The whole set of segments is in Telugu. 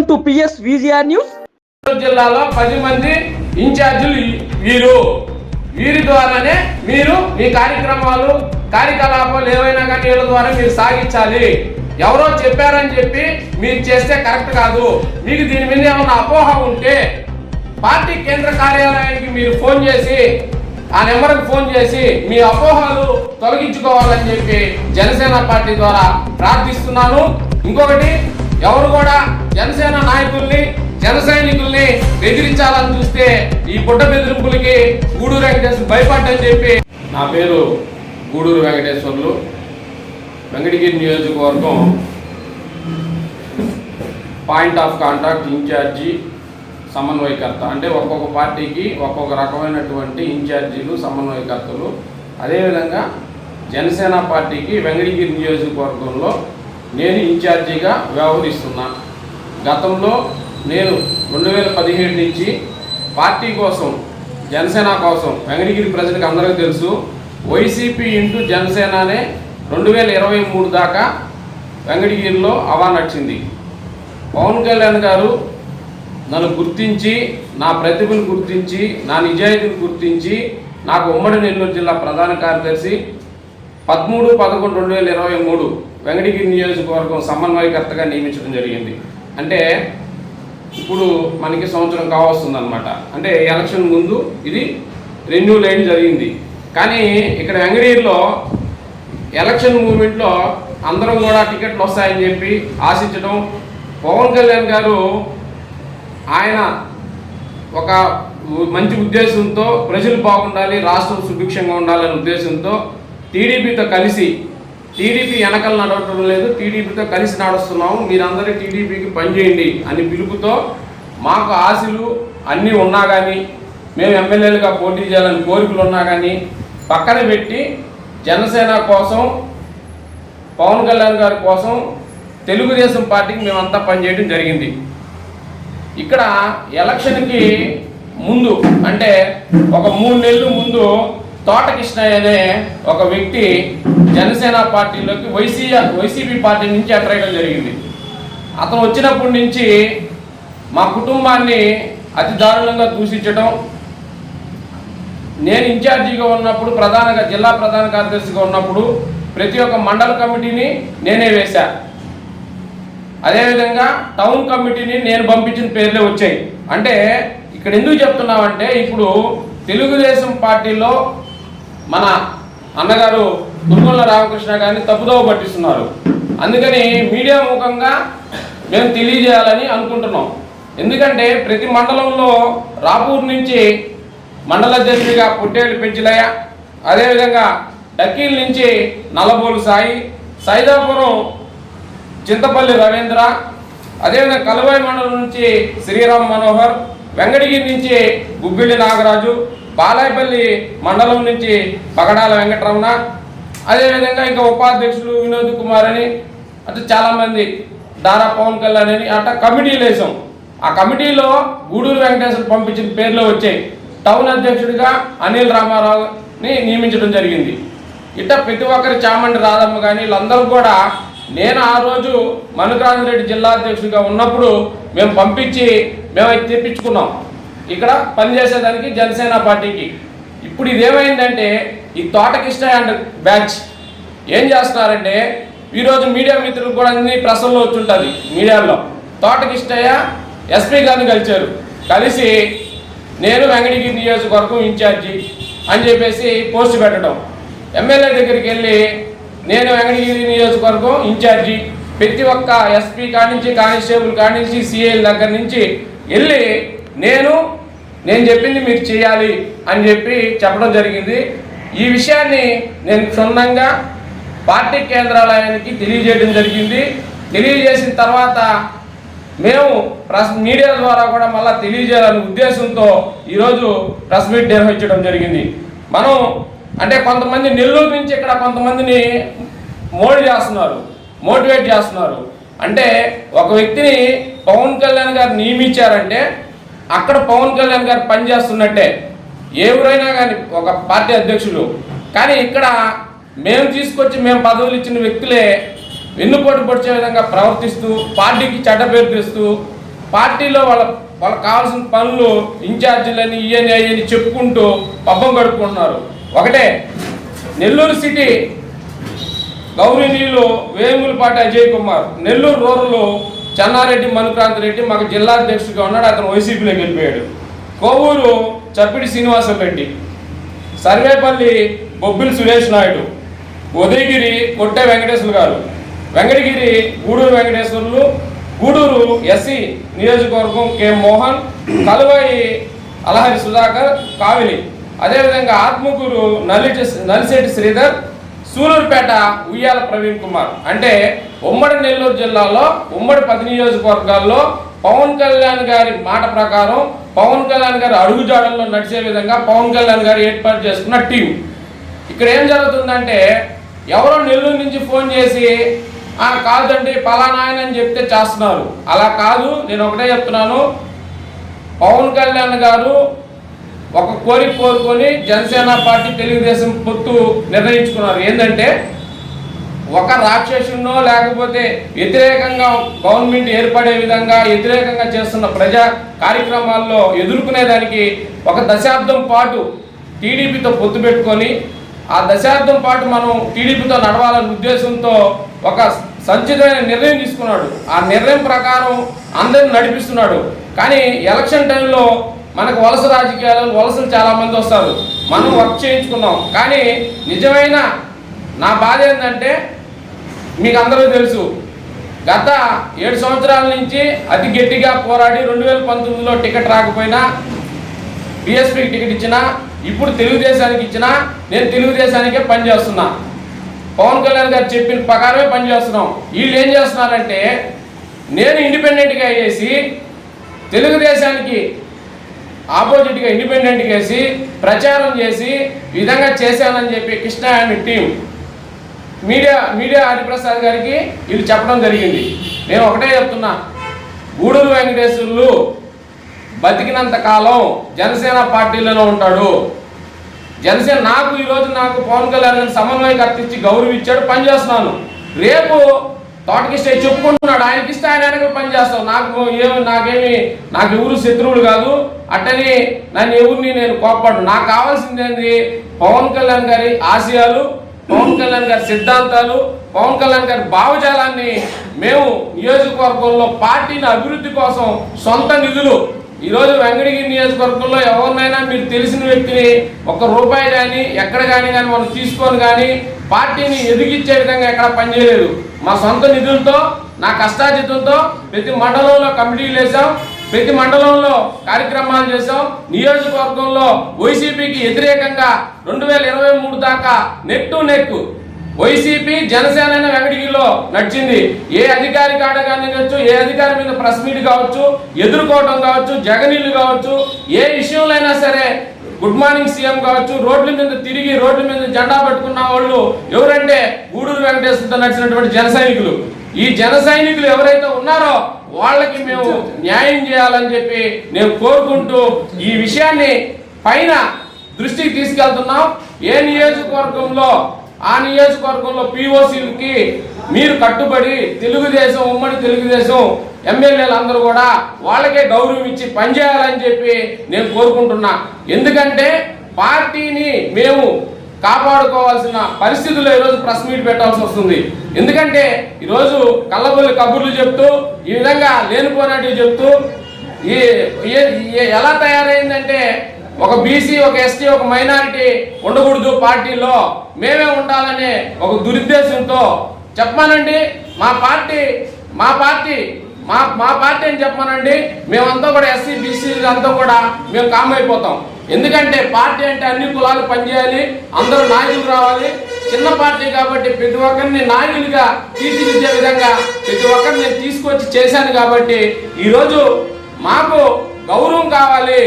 Welcome to PS VGR news. జిల్లాలో పది మంది ఇన్ఛార్జీలు వీరు. వీరి ద్వారానే మీరు మీ కార్యక్రమాలు కార్యకలాపాలు ఏవైనా కానీ వీళ్ళ ద్వారా మీరు సాగించాలి. ఎవరో చెప్పారని చెప్పి మీరు చేస్తే కరెక్ట్ కాదు. మీకు దీని మీద ఏమైనా అపోహ ఉంటే పార్టీ కేంద్ర కార్యాలయానికి మీరు ఫోన్ చేసి ఆ నెంబర్కి ఫోన్ చేసి మీ అపోహలు తొలగించుకోవాలని చెప్పి జనసేన పార్టీ ద్వారా ప్రార్థిస్తున్నాను. ఇంకొకటి ఎవరు కూడా జనసేన నాయకుల్ని జన సైనికుల్ని బెదిరించాలని చూస్తే ఈ బుడ్డ బెదిరింపులకి గూడూరు వెంకటేశ్వరు భయపడ్డని చెప్పి నా పేరు గూడూరు వెంకటేశ్వర్లు. వెంకటగిరి నియోజకవర్గం పాయింట్ ఆఫ్ కాంటాక్ట్ ఇన్ఛార్జి సమన్వయకర్త. అంటే ఒక్కొక్క పార్టీకి ఒక్కొక్క రకమైనటువంటి ఇన్ఛార్జీలు సమన్వయకర్తలు. అదేవిధంగా జనసేన పార్టీకి వెంకటగిరి నియోజకవర్గంలో నేను ఇన్ఛార్జిగా వ్యవహరిస్తున్నా. గతంలో నేను రెండు వేల పదిహేడు నుంచి పార్టీ కోసం జనసేన కోసం వెంకటగిరి ప్రజలకు అందరికీ తెలుసు వైసీపీ ఇంటూ జనసేన అనే రెండు వేల ఇరవై మూడు దాకా వెంకటగిరిలో అవా నచ్చింది పవన్ కళ్యాణ్ గారు నన్ను గుర్తించి నా ప్రతిభను గుర్తించి నా నిజాయితీని గుర్తించి నాకు ఉమ్మడి నెల్లూరు జిల్లా ప్రధాన కార్యదర్శి పదమూడు పదకొండు రెండు వేల ఇరవై మూడు వెంకటగిరి నియోజకవర్గం సమన్వయకర్తగా నియమించడం జరిగింది. అంటే ఇప్పుడు మనకి సంవత్సరం కావస్తుంది అనమాట అంటే ఎలక్షన్ ముందు ఇది రెన్యూ లైన్ జరిగింది. కానీ ఇక్కడ వెంకటగిరిలో ఎలక్షన్ మూమెంట్లో అందరం కూడా టికెట్లు వస్తాయని చెప్పి ఆశించడం పవన్ కళ్యాణ్ గారు ఆయన ఒక మంచి ఉద్దేశంతో ప్రజలు బాగుండాలి రాష్ట్రం సుభిక్షంగా ఉండాలనే ఉద్దేశంతో టీడీపీతో కలిసి టీడీపీ వెనకలు నడవటం లేదు. టీడీపీతో కలిసి నడుస్తున్నాము. మీరందరూ టీడీపీకి పనిచేయండి అని పిలుపుతో మాకు ఆశలు అన్నీ ఉన్నా కానీ మేము ఎమ్మెల్యేలుగా పోటీ చేయాలని కోరికలు ఉన్నా కానీ పక్కన పెట్టి జనసేన కోసం పవన్ కళ్యాణ్ గారి కోసం తెలుగుదేశం పార్టీకి మేమంతా పనిచేయడం జరిగింది. ఇక్కడ ఎలక్షన్కి ముందు అంటే ఒక మూడు నెలలు ముందు తోటకృష్ణయ్య అనే ఒక వ్యక్తి జనసేన పార్టీలోకి వైసీ వైసీపీ పార్టీ నుంచి ఎంటర్ అయ్యడం జరిగింది. అతను వచ్చినప్పటి నుంచి మా కుటుంబాన్ని అతి దారుణంగా దూషించడం నేను ఇన్ఛార్జిగా ఉన్నప్పుడు ప్రధానంగా జిల్లా ప్రధాన కార్యదర్శిగా ఉన్నప్పుడు ప్రతి ఒక్క మండల కమిటీని నేనే వేశా. అదేవిధంగా టౌన్ కమిటీని నేను పంపించిన పేర్లే వచ్చాయి. అంటే ఇక్కడ ఎందుకు చెప్తున్నామంటే ఇప్పుడు తెలుగుదేశం పార్టీలో మన అన్నగారు దుర్గొల్ల రామకృష్ణ గారిని తప్పుదోవ పట్టిస్తున్నారు. అందుకని మీడియా ముఖంగా మేము తెలియజేయాలని అనుకుంటున్నాం. ఎందుకంటే ప్రతి మండలంలో రాపూర్ నుంచి మండల అధ్యక్షుడిగా పుట్టేళ్ళు పెంచిలయ్య అదేవిధంగా డక్కీల్ నుంచి నల్లబోలు సాయి సైదాపురం చింతపల్లి రవీంద్ర అదేవిధంగా కలువాయి మండలం నుంచి శ్రీరామ్ మనోహర్ వెంకటగిరి నుంచి గుబ్బిళ్ళి నాగరాజు బాలాయపల్లి మండలం నుంచి పగడాల వెంకటరమణ అదేవిధంగా ఇంకా ఉపాధ్యక్షులు వినోద్ కుమార్ అని అట్లా చాలామంది దారా పవన్ కళ్యాణ్ అని అట్లా కమిటీలు వేసాం. ఆ కమిటీలో గూడూరు వెంకటేశ్వర పంపించిన పేర్లు వచ్చాయి. టౌన్ అధ్యక్షుడిగా అనిల్ రామారావుని నియమించడం జరిగింది. ఇట్లా ప్రతి ఒక్కరి చామండి రాధమ్మ కానీ వీళ్ళందరూ కూడా నేను ఆ రోజు మనుకాంతరెడ్డి జిల్లా అధ్యక్షుడిగా ఉన్నప్పుడు మేము పంపించి మేము అయితే తెప్పించుకున్నాం ఇక్కడ పనిచేసేదానికి జనసేన పార్టీకి. ఇప్పుడు ఇదేమైందంటే ఈ తోటకిష్ట అండ్ బ్యాచ్ ఏం చేస్తున్నారంటే ఈరోజు మీడియా మిత్రులు కూడా అన్ని ప్రసంలో వచ్చుంటుంది మీడియాలో. తోటకిష్టయ్య ఎస్పీ గారిని కలిశారు. కలిసి నేను వెంకటగిరి నియోజకవర్గం ఇన్ఛార్జి అని చెప్పేసి పోస్ట్ పెట్టడం. ఎమ్మెల్యే దగ్గరికి వెళ్ళి నేను వెంకటగిరి నియోజకవర్గం ఇన్ఛార్జి. ప్రతి ఒక్క ఎస్పీ కానించి నుంచి కానిస్టేబుల్ కానించి నుంచి సిఐల దగ్గర నుంచి వెళ్ళి నేను నేను చెప్పింది మీరు చేయాలి అని చెప్పి చెప్పడం జరిగింది. ఈ విషయాన్ని నేను క్షుణ్ణంగా పార్టీ కేంద్రాలయానికి తెలియజేయడం జరిగింది. తెలియజేసిన తర్వాత మేము ప్రెస్ మీడియా ద్వారా కూడా మళ్ళీ తెలియజేయాలనే ఉద్దేశంతో ఈరోజు ప్రెస్ మీట్ నిర్వహించడం జరిగింది. మనం అంటే కొంతమంది నెల్లూరు నుంచి ఇక్కడ కొంతమందిని మోడీ చేస్తున్నారు మోటివేట్ చేస్తున్నారు. అంటే ఒక వ్యక్తిని పవన్ కళ్యాణ్ గారు నియమించారంటే అక్కడ పవన్ కళ్యాణ్ గారు పనిచేస్తున్నట్టే ఎవరైనా కానీ ఒక పార్టీ అధ్యక్షులు. కానీ ఇక్కడ మేము తీసుకొచ్చి మేము పదవులు ఇచ్చిన వ్యక్తులే వెన్నుపోటు పొడిచే విధంగా ప్రవర్తిస్తూ పార్టీకి చెడ్డ పేరు తెస్తూ పార్టీలో వాళ్ళ వాళ్ళకి కావాల్సిన పనులు ఇన్ఛార్జీలని ఇయని అయ్యని చెప్పుకుంటూ పబ్బం గడుపుకుంటున్నారు. ఒకటే నెల్లూరు సిటీ గౌరీనీయులు వేములపాటి అజయ్ కుమార్ నెల్లూరు రూరల్ చెన్నారెడ్డి మనుక్రాంత్ రెడ్డి మాకు జిల్లా అధ్యక్షుడిగా ఉన్నాడు. అతను వైసీపీలోకి వెళ్ళిపోయాడు. కోవూరు చప్పిడి శ్రీనివాసం రెడ్డి సర్వేపల్లి బొబ్బిలి సురేష్ నాయుడు ఉదయగిరి కొట్టే వెంకటేశ్వరు గారు వెంకటగిరి గూడూరు వెంకటేశ్వర్లు గూడూరు ఎస్సీ నియోజకవర్గం కె మోహన్ కలువాయి అలహరి సుధాకర్ కావిలి. అదేవిధంగా ఆత్మకూరు నల్లిటి నలిశెట్టి శ్రీధర్ సూలూరుపేట ఉయ్యాల ప్రవీణ్ కుమార్. అంటే ఉమ్మడి నెల్లూరు జిల్లాలో ఉమ్మడి పది నియోజకవర్గాల్లో పవన్ కళ్యాణ్ గారి మాట ప్రకారం పవన్ కళ్యాణ్ గారి అడుగుజాడల్లో నడిచే విధంగా పవన్ కళ్యాణ్ గారు ఏర్పాటు చేసుకున్న టీం. ఇక్కడ ఏం జరుగుతుందంటే ఎవరో నెల్లూరు నుంచి ఫోన్ చేసి ఆ కాదండి పలానా అని చెప్తే చేస్తున్నారు. అలా కాదు నేను ఒకటే చెప్తున్నాను. పవన్ కళ్యాణ్ గారు ఒక కోరిక కోరుకొని జనసేన పార్టీ తెలుగుదేశం పొత్తు నిర్ణయించుకున్నారు. ఏంటంటే ఒక రాక్షసునో లేకపోతే వ్యతిరేకంగా గవర్నమెంట్ ఏర్పడే విధంగా వ్యతిరేకంగా చేస్తున్న ప్రజా కార్యక్రమాల్లో ఎదుర్కొనేదానికి ఒక దశాబ్దం పాటు టీడీపీతో పొత్తు పెట్టుకొని ఆ దశాబ్దం పాటు మనం టీడీపీతో నడవాలనే ఉద్దేశంతో ఒక సంచితమైన నిర్ణయం తీసుకున్నాడు. ఆ నిర్ణయం ప్రకారం అందరిని నడిపిస్తున్నాడు. కానీ ఎలక్షన్ టైంలో మనకు వలస రాజకీయాలు వలసలు చాలా మంది వస్తారు. మనం వర్క్ చేయించుకున్నాం. కానీ నిజమైన నా బాధ ఏంటంటే మీకు అందరూ తెలుసు గత ఏడు సంవత్సరాల నుంచి అతి గట్టిగా పోరాడి రెండు వేల పంతొమ్మిదిలో టికెట్ రాకపోయినా బీఎస్పీకి టికెట్ ఇచ్చినా ఇప్పుడు తెలుగుదేశానికి ఇచ్చినా నేను తెలుగుదేశానికే పనిచేస్తున్నా పవన్ కళ్యాణ్ గారు చెప్పిన ప్రకారమే పనిచేస్తున్నాం వీళ్ళు ఏం చేస్తున్నారంటే నేను ఇండిపెండెంట్గా వేసి తెలుగుదేశానికి ఆపోజిట్గా ఇండిపెండెంట్ వేసి ప్రచారం చేసి విధంగా చేశానని చెప్పి Krishna and team media media Hariprasad గారికి వీళ్ళు చెప్పడం జరిగింది. నేను ఒకటే చెప్తున్నా. గూడూరు వెంకటేశ్వర్లు బతికినంత కాలం జనసేన పార్టీలలో ఉంటాడు. జనసేన నాకు ఈరోజు నాకు పవన్ కళ్యాణ్ గారిని సమన్వయకర్త ఇచ్చి గౌరవించాడు పనిచేస్తున్నాను. రేపు తోటకిస్తే చెప్పుకుంటున్నాడు. ఆయనకిస్తే ఆయన వెనక పనిచేస్తాం నాకు ఏమి నాకేమి నాకు ఎవరు శత్రువులు కాదు. అట్టని నన్ను ఎవరిని నేను కోప్పడు నాకు కావాల్సింది ఏంది? పవన్ కళ్యాణ్ గారి ఆశయాలు పవన్ కళ్యాణ్ గారి సిద్ధాంతాలు పవన్ కళ్యాణ్ గారి భావజాలాన్ని మేము నియోజకవర్గంలో పార్టీని అభివృద్ధి కోసం సొంత నిధులు. ఈరోజు వెంకటగిరి నియోజకవర్గంలో ఎవరినైనా మీరు తెలిసిన వ్యక్తిని ఒక రూపాయి కానీ ఎక్కడ కానీ కానీ మనం తీసుకొని కానీ పార్టీని ఎదిగించే విధంగా ఎక్కడ పనిచేయలేదు. మా సొంత నిధులతో నా కష్టాజితంతో ప్రతి మండలంలో కమిటీలు వేసాం ప్రతి మండలంలో కార్యక్రమాలు చేశాం. నియోజకవర్గంలో వైసీపీకి వ్యతిరేకంగా రెండు వేల ఇరవై మూడు దాకా neck to neck YCP Janasena అయిన వెంకటగిరిలో నడిచింది. ఏ అధికారి కాడ కానీ ఏ అధికారి మీద ప్రెస్ మీట్ కావచ్చు ఎదుర్కోవడం కావచ్చు జగనీళ్ళు కావచ్చు ఏ విషయంలో అయినా సరే గుడ్ మార్నింగ్ సీఎం కావచ్చు రోడ్ల మీద తిరిగి రోడ్ల మీద జెండా పట్టుకున్న వాళ్ళు ఎవరంటే గూడూరు వెంకటేశ్వరతో నడిచినటువంటి జన ఈ జన ఎవరైతే ఉన్నారో వాళ్ళకి మేము న్యాయం చేయాలని చెప్పి నేను కోరుకుంటూ ఈ విషయాన్ని పైన దృష్టికి తీసుకెళ్తున్నాం. ఏ నియోజకవర్గంలో ఆ నియోజకవర్గంలో పిఓసీలకి మీరు కట్టుబడి తెలుగుదేశం ఉమ్మడి తెలుగుదేశం ఎమ్మెల్యేలు అందరూ కూడా వాళ్ళకే గౌరవం ఇచ్చి పనిచేయాలని చెప్పి నేను కోరుకుంటున్నా. ఎందుకంటే పార్టీని మేము కాపాడుకోవాల్సిన పరిస్థితుల్లో ఈరోజు ప్రెస్ మీట్ పెట్టాల్సి వస్తుంది. ఎందుకంటే ఈరోజు కళ్ళబొల్లి కబుర్లు చెప్తూ ఈ విధంగా లేనిపోయినట్టు చెప్తూ ఈ ఏ- ఎలా తయారైందంటే ఒక బీసీ ఒక ఎస్టీ ఒక మైనారిటీ ఉండకూడదు పార్టీలో. మేమే ఉండాలనే ఒక దురుద్దేశంతో చెప్పమానండి మా పార్టీ మా పార్టీ మా మా పార్టీ అని చెప్పమానండి మేమంతా కూడా ఎస్సీ బీసీ అంతా కూడా మేము కామ్ అయిపోతాం. ఎందుకంటే పార్టీ అంటే అన్ని కులాలు పనిచేయాలి అందరూ నాయకులు రావాలి. చిన్న పార్టీ కాబట్టి ప్రతి ఒక్కరిని నాయకులుగా తీర్చిదిద్దే విధంగా ప్రతి ఒక్కరిని నేను తీసుకొచ్చి చేశాను కాబట్టి ఈరోజు మాకు గౌరవం కావాలి.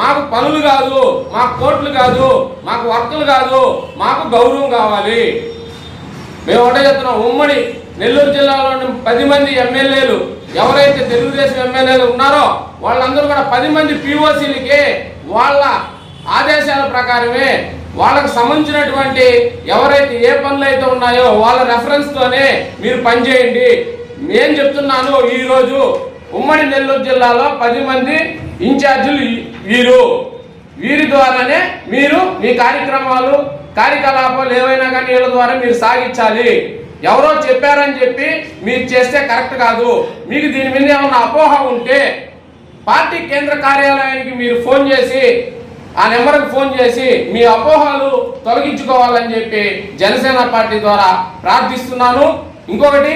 మాకు పనులు కాదు మాకు కోట్లు కాదు మాకు వర్కులు కాదు మాకు గౌరవం కావాలి. మేము ఒకటే చెప్తున్నాం ఉమ్మడి నెల్లూరు జిల్లాలోని పది మంది ఎమ్మెల్యేలు ఎవరైతే తెలుగుదేశం ఎమ్మెల్యేలు ఉన్నారో వాళ్ళందరూ కూడా పది మంది పిఓసీలకి వాళ్ళ ఆదేశాల ప్రకారమే వాళ్ళకు సంబంధించినటువంటి ఎవరైతే ఏ పనులు అయితే ఉన్నాయో వాళ్ళ రెఫరెన్స్తోనే మీరు పనిచేయండి. నేను చెప్తున్నాను ఈరోజు ఉమ్మడి నెల్లూరు జిల్లాలో పది మంది ఇన్ఛార్జీలు వీరు. వీరి ద్వారానే మీరు మీ కార్యక్రమాలు కార్యకలాపాలు ఏవైనా కానీ వీళ్ళ ద్వారా మీరు సాగించాలి. ఎవరో చెప్పారని చెప్పి మీరు చేస్తే కరెక్ట్ కాదు. మీకు దీని మీద ఏమైనా అపోహ ఉంటే పార్టీ కేంద్ర కార్యాలయానికి మీరు ఫోన్ చేసి ఆ నెంబర్కి ఫోన్ చేసి మీ అపోహలు తొలగించుకోవాలని చెప్పి జనసేన పార్టీ ద్వారా ప్రార్థిస్తున్నాను. ఇంకొకటి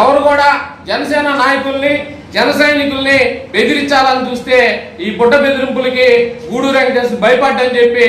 ఎవరు కూడా జనసేన నాయకుల్ని జన సైనికుల్ని బెదిరించాలని చూస్తే ఈ బుడ్డ బెదిరింపులకి గూడూరు వెంకటేశ్వర భయపడ్డని చెప్పి